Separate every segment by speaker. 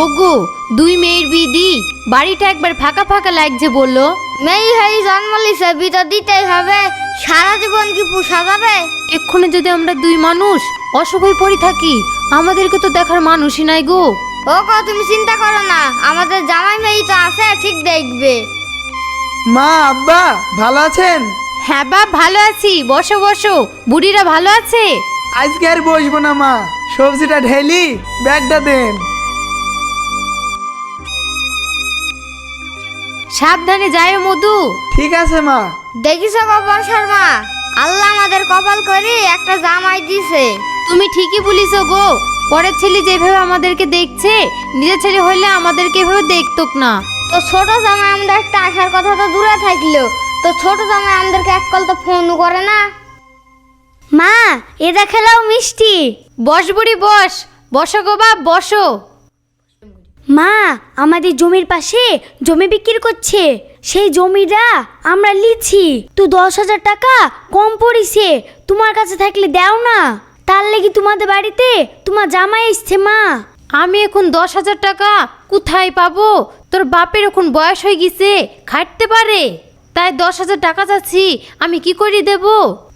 Speaker 1: ওগো দুই মেয়ের বিদি। বাড়িটা একবার ফাঁকা ফাঁকা লাগছে বলল।
Speaker 2: মেয়ে হয়ে জন্ম লিছে বিটা দিতেই হবে। সারা জীবন কি পোষা যাবে?
Speaker 1: এক্ষুনি যদি আমরা দুই মানুষ অসুখ হয়ে পড়ে থাকি আমাদেরকে তো দেখার মানুষই নাই গো।
Speaker 2: ও কো তুমি চিন্তা করো না। আমাদের জামাই মেয়ে তো আছে ঠিক দেখবে।
Speaker 3: মা আব্বা ভালো আছেন?
Speaker 1: হ্যাঁ বাপ ভালো আছি। বসো বসো। বুড়িরা ভালো আছে?
Speaker 3: আজকে আর বসবো না মা। সবজিটা ঢেলি ব্যাগটা দেন।
Speaker 1: সাবধানে যায় মধু।
Speaker 3: ঠিক আছে মা।
Speaker 2: দেখিস কপাল শর্মা? আল্লাহ আমাদের কপাল করে একটা জামাই দিছে।
Speaker 1: তুমি ঠিকই বলিস গো। পরের ছেলে যেভাবে আমাদেরকে দেখছে নিজের ছেলে হইলে আমাদেরকে এভাবে দেখতো না।
Speaker 2: তো ছোট জামাই আমাদের একটা আসার কথা তো দূরে থাকল। তো ছোট জামাই আমাদেরকে এক কল তো ফোন করে না? মা এটা খেলাও মিষ্টি।
Speaker 1: বস বুড়ি বস। বসো গো বাপ বসো।
Speaker 4: মা আমাদের জমির পাশে জমি বিক্রি করছে। সেই জমিটা আমরা লিছি। তো দশ হাজার টাকা কম পড়িছে। তোমার কাছে থাকলে দাও না। তার লেগে তোমাদের বাড়িতে তোমার জামাই এসছে মা।
Speaker 1: আমি এখন দশ হাজার টাকা কোথায় পাবো? তোর বাপের এখন বয়স হয়ে গেছে খাটতে পারে। তাই দশ হাজার টাকা চাচ্ছি আমি কি করে দেব?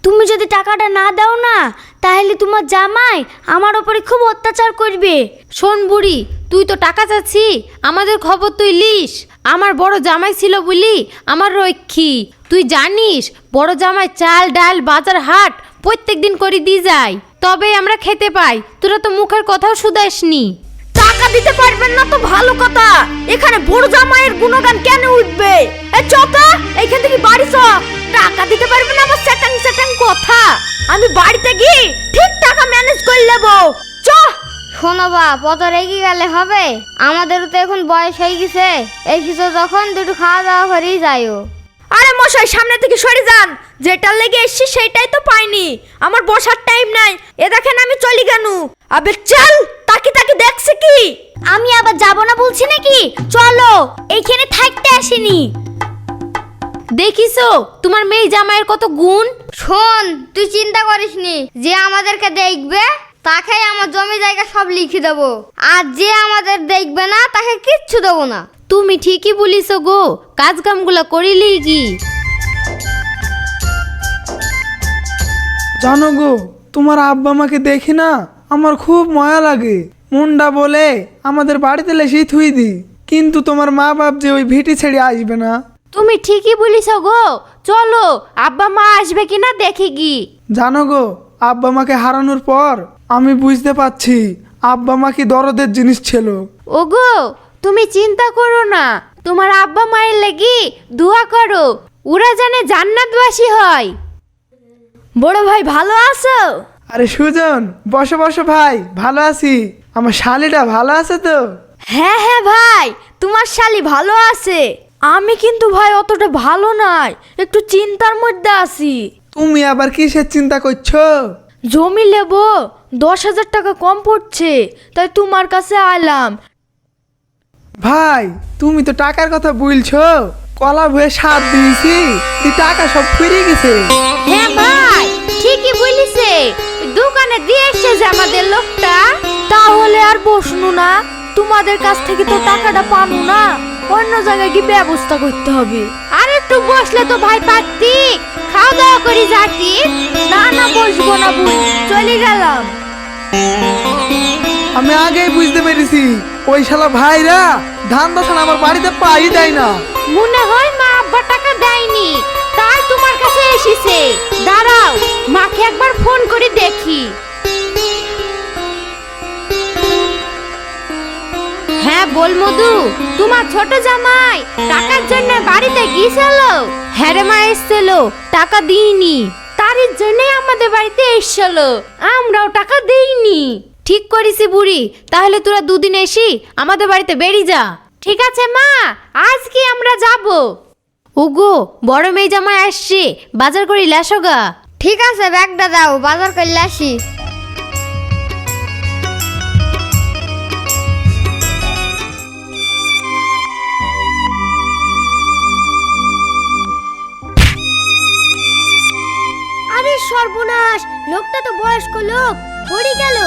Speaker 4: তুমি যদি টাকাটা না দাও না তাহলে তোমার জামাই আমার ওপরে খুব অত্যাচার করবে।
Speaker 1: শোন বুড়ি তুই তো টাকা চাচ্ছি, আমাদের খবর তুই লিস। আমার বড় জামাই ছিল বলি, আমার রক্ষী। তুই জানিস, বড় জামাই চাল, ডাল, বাজার হাট প্রত্যেক দিন করে দিয়ে যায়। তবেই আমরা খেতে পাই। তোরা তো মুখের কথাও শুধাসনি।
Speaker 4: টাকা দিতে পারবেন না তো ভালো কথা। এখানে বড় জামাইয়ের গুণগান কেন উঠবে? এ চকা এইখান থেকে বাড়ি চ। টাকা দিতে পারবেন না আমার সেটাং সেটাং কথা। আমি বাড়িতে গিয়ে ঠিক টাকা ম্যানেজ করে
Speaker 2: শোনো বাপ অত রেগে গেলে হবে? আমাদেরও তো এখন বয়স হয়ে গেছে। এই কিছু যখন দুটো খাওয়া দাওয়া করেই যাইও।
Speaker 4: আরে মশাই সামনে থেকে সরে যান। যেটার লেগে এসছি সেটাই তো পাইনি। আমার বসার টাইম নাই। এ দেখেন আমি চলি কেন। আবে চল তাকি তাকি দেখছে কি? আমি আবার যাব না বলছি নাকি? চলো এইখানে থাকতে আসিনি।
Speaker 1: দেখিছো তোমার মেয়ে জামাইয়ের কত গুণ?
Speaker 2: শোন তুই চিন্তা করিস নি যে আমাদেরকে দেখবে? তাকে আমার জমি জায়গা সব লিখে দেবো। আর যে আমাদের দেখবে না তাকে কিচ্ছু দেবো না।
Speaker 1: তুমি ঠিকই বলিস গো কাজ কামগুলো করিলি কি?
Speaker 3: জানো গো তোমার আব্বা আমাকে দেখি না আমার খুব ময়া লাগে। মুন্ডা বলে আমাদের বাড়িতে লেসেই থুই দি। কিন্তু তোমার মা বাপ যে ওই ভিটি ছেড়ে আসবে না।
Speaker 1: তুমি ঠিকই বলিস গো চলো আব্বা মা আসবে কিনা দেখে কি
Speaker 3: জানো গো আব্বা মাকে হারানোর পর আমি বুঝতে পারছি আব্বা মা কি দরদের জিনিস ছিল।
Speaker 1: ওগো তুমি চিন্তা করো না। তোমার আব্বা মায়ের লাগি দোয়া করো। ওরা জানে জান্নাতবাসী হয়।
Speaker 4: বড় ভাই ভালো আছো?
Speaker 3: আরে সুজন বসো বসো ভাই ভালো আছি। আমার শালিটা ভালো আছে তো?
Speaker 4: হ্যাঁ হ্যাঁ ভাই তোমার শালি ভালো আছে। আমি কিন্তু ভাই অতটা ভালো নাই একটু চিন্তার মধ্যে আছি।
Speaker 3: তুমি আবার কিসের চিন্তা করছ?
Speaker 4: জমি নেব দশ হাজার টাকা কম পড়ছে তাই তোমার কাছে আইলাম
Speaker 3: ভাই তুমি তো টাকার কথা বলছো। কলা ভুয়ে সাত দিয়েছি টাকা সব ফিরে গেছে।
Speaker 1: হ্যাঁ ভাই ঠিকই বলিছে। দোকানে দিয়ে এসছে আমাদের লোকটা।
Speaker 4: তাহলে আর বসনু না তোমাদের কাছ থেকে তো টাকাটা পানো না। অন্য জায়গায় কি ব্যবস্থা করতে হবে।
Speaker 1: আর একটু বসলে তো ভাই পারতি। খাওয়া দাওয়া করি যাতি
Speaker 4: না না বসবো না বুঝ চলে গেলাম।
Speaker 3: আমি আগেই বুঝতে পেরেছি ওই শালা ভাইরা ধান দশান আমার বাড়িতে পাই দেয় না।
Speaker 1: মনে হয় মা আব্বা টাকা দেয়নি তাই তোমার কাছে এসেছে। দাঁড়াও মাকে একবার ফোন করে দেখি। হ্যাঁ বল মধু তোমার ছোট জামাই টাকার জন্য বাড়িতে গিয়েছিল? হ্যাঁ রে মা এসছিল টাকা দিইনি। তারই জন্য আমাদের বাড়িতে এসছিল আমরাও টাকা দেইনি। ঠিক করিসি বুড়ি, তাহলে তোরা দুদিন এসি আমাদের বাড়িতে বেরিয়ে যা। ঠিক আছে মা, আজকে আমরা যাব। ওগো বড় মেয়ে জামাই আসছে, বাজার করি লেসগা
Speaker 2: ঠিক আছে, ব্যাগটা দাও, বাজার করলে আসি।
Speaker 4: সর্বনাশ। লোকটা তো বয়স্ক লোক। পড়ে গেল।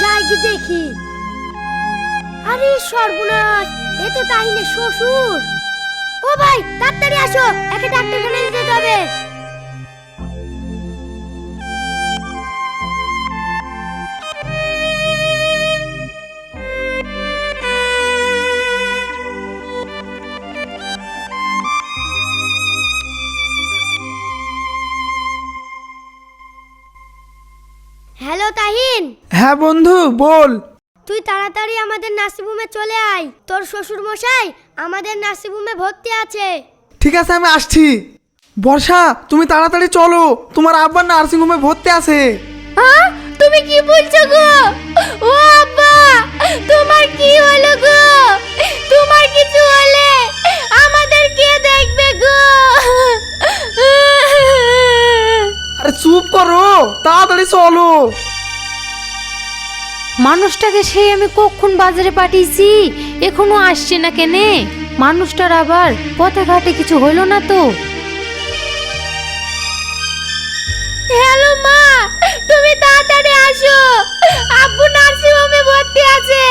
Speaker 4: যাই কি দেখি। আরে সর্বনাশ, এ তো তাহিনে শ্বশুর। ও ভাই, তাড়াতাড়ি আসো। একে ডাক্তারখানায় নিতে যেতে হ্যালো তাহিন।
Speaker 3: হ্যাঁ বন্ধু বল।
Speaker 4: তুই তাড়াতাড়ি আমাদের নার্সিংহোমে চলে আয়। তোর শ্বশুর মশাই আমাদের নার্সিংহোমে ভর্তি আছে।
Speaker 3: ঠিক আছে আমি আসছি। বর্ষা তুমি তাড়াতাড়ি চলো। তোমার আব্বার নার্সিং হোমে ভর্তি আছে।
Speaker 1: হ্যাঁ তুমি কি বলছো গো? ও আব্বা তোমার কি হলো গো? তোমার কিছু হলে আমাদের কে দেখবে গো?
Speaker 3: আরে চুপ করো তাড়াতাড়ি চলো।
Speaker 1: মানুষটাকে সেই আমি কখন বাজারে পাঠিয়েছি? এখনও আসছে না কেনে? মানুষটার আবার পথে ঘাটে কিছু হলো না তো। হ্যালো মা, তুমি তাড়াতাড়ি আসো। আব্বু নার্সিং হোমে ভর্তি আছে।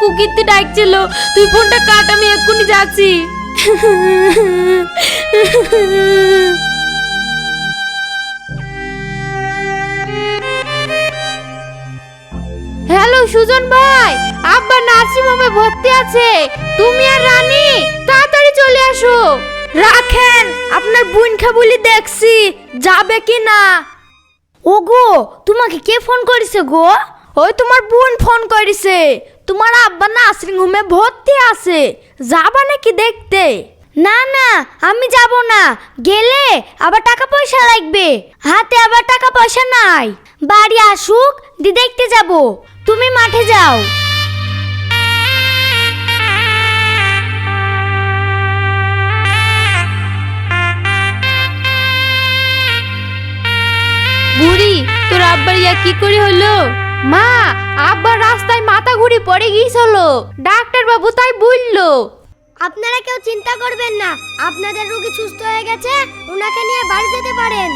Speaker 1: কুকিরতে ডাকছিল। তুই ফোনটা কাট, আমি এক্ষুনি যাচ্ছি। হ্যালো, সুজন ভাই, আব্বা নার্সিং হোমে ভর্তি আছে। তুমি আর রানী, তাড়াতাড়ি চলে আসো।
Speaker 4: রাখেন, আপনার বোনকে বলি দেখছি, যাবে কি না? ওগো, তোমাকে কে ফোন করেছে গো? ওই তোমার বোন ফোন করেছে। তোমার আব্বা নার্সিং হোমে ভর্তি আছে। যাবা নাকি দেখতে? না না, আমি যাব না। গেলে আবার টাকা পয়সা লাগবে। হাতে আবার টাকা পয়সা নাই। বাড়ি আসুক, দি দেখতে যাব। তুমি মাঠে যাও।
Speaker 1: বুড়ি, তোর আব্বার ইয়া কি করে হলো? মা আব্বার রাস্তায় মাথা ঘুরে পড়ে গিয়েছিল। ডাক্তার বাবু তাই বলল।
Speaker 4: আপনারা কেউ চিন্তা করবেন না আপনাদের রোগী সুস্থ হয়ে গেছে ওনাকে নিয়ে বাড়ি যেতে পারেন।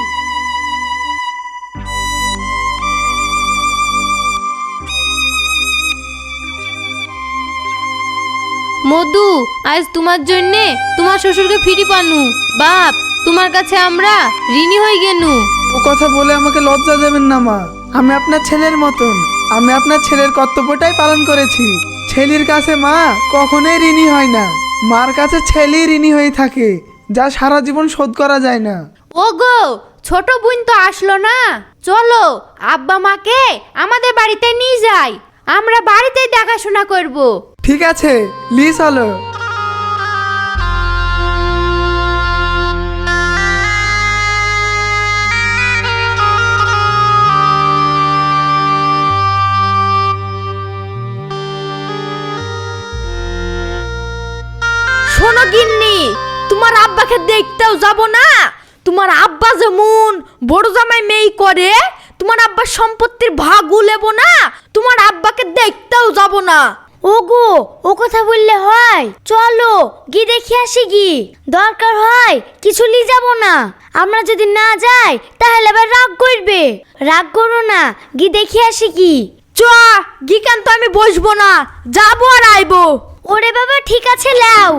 Speaker 1: মধু আজ তোমার জন্যে তোমার শ্বশুরকে ফিরি পানু বাপ তোমার কাছে আমরা ঋণী হয়ে গেনু।
Speaker 3: ও কথা বলে আমাকে লজ্জা দেবেন না মা। আমি আপনার ছেলের মতন। আমি আপনার ছেলের কর্তব্যটাই পালন করেছি। ছেলের কাছে মা কখনোই ঋণী হয় না। মার কাছে ছেলেই ঋণী হয়ে থাকে যা সারা জীবন শোধ করা যায় না।
Speaker 1: ওগো ছোট বোন তো আসলো না। চলো আব্বা মাকে আমাদের বাড়িতে নিয়ে যাই। আমরা বাড়িতেই দেখাশোনা করব।
Speaker 3: ঠিক আছে লি চলো।
Speaker 4: শোনো গিন্নি তোমার আব্বাকে দেখতেও যাব না। তোমার আব্বা যেমন বড় জামাই মেয়ে করে তোমার আব্বার সম্পত্তির ভাগও নেব না তোমার আব্বাকে দেখতেও যাব না। ওগো ও কথা বললে হয়। চলো গিয়ে দেখে আসি গি। দরকার হয় কিছু নিয়ে যাব না। আমরা যদি না যাই তাহলে আবার রাগ করবে। রাগ করো না গিয়ে দেখে আসি কি চ গি গিকান তো আমি বসবো না যাব আর আইবো। ওরে বাবা ঠিক আছে লাও।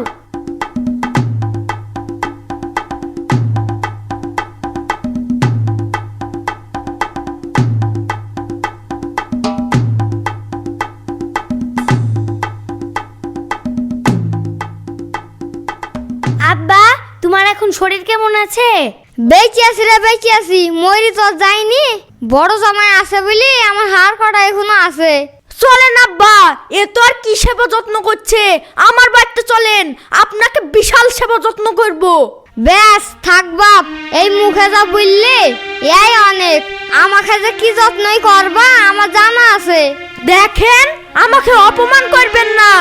Speaker 4: আব্বা তোমার এখন শরীর কেমন আছে?
Speaker 2: বেঁচে আছি রে বেঁচে আছি। মরি তো আর যাইনি বড় জামাই আছে বলি আমার হাড় কটা এখনও আছে।
Speaker 4: চলেন আব্বা এ তো আর কি সেবা যত্ন করছে? আমার বাড়িতে চলেন আপনাকে বিশাল সেবা যত্ন করব।
Speaker 2: ব্যাস থাক বাপ এই মুখে যা বললে এই অনেক। আমাকে যে কি যত্নই করবা আমার জানা আছে।
Speaker 4: দেখেন আমাকে অপমান করবেন না।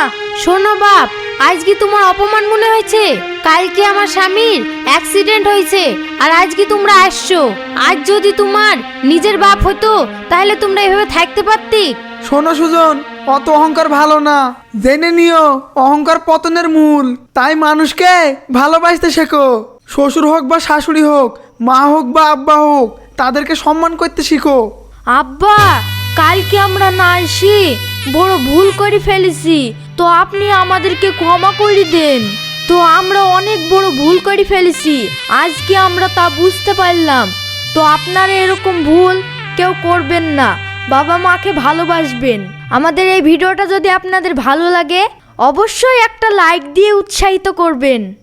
Speaker 1: শোনো বাপ আজ কি তোমার অপমান মনে হয়েছে? কালকে আমার স্বামীর অ্যাক্সিডেন্ট হয়েছে? আর আজ কি তোমরা আসছো? আজ যদি তোমার নিজের বাপ হতো তাহলে তোমরা এভাবে থাকতে পারতি?
Speaker 3: শোনো সুজন অত অহংকার ভালো না। জেনে নিও অহংকার পতনের মূল। তাই মানুষকে ভালোবাসতে শেখো। শ্বশুর হোক বা শাশুড়ি হোক মা হোক বা আব্বা হোক তাদেরকে সম্মান করতে শিখো।
Speaker 4: আব্বা কালকে আমরা না আসি বড় ভুল করে ফেলেছি। তো আপনি আমাদেরকে ক্ষমা করে দেন। তো আমরা অনেক বড় ভুল করে ফেলেছি। আজকে আমরা তা বুঝতে পারলাম। তো আপনারা এরকম ভুল কেউ করবেন না। বাবা মাকে ভালোবাসবেন। আমাদের এই ভিডিওটা যদি আপনাদের ভালো লাগে, অবশ্যই একটা লাইক দিয়ে উৎসাহিত করবেন।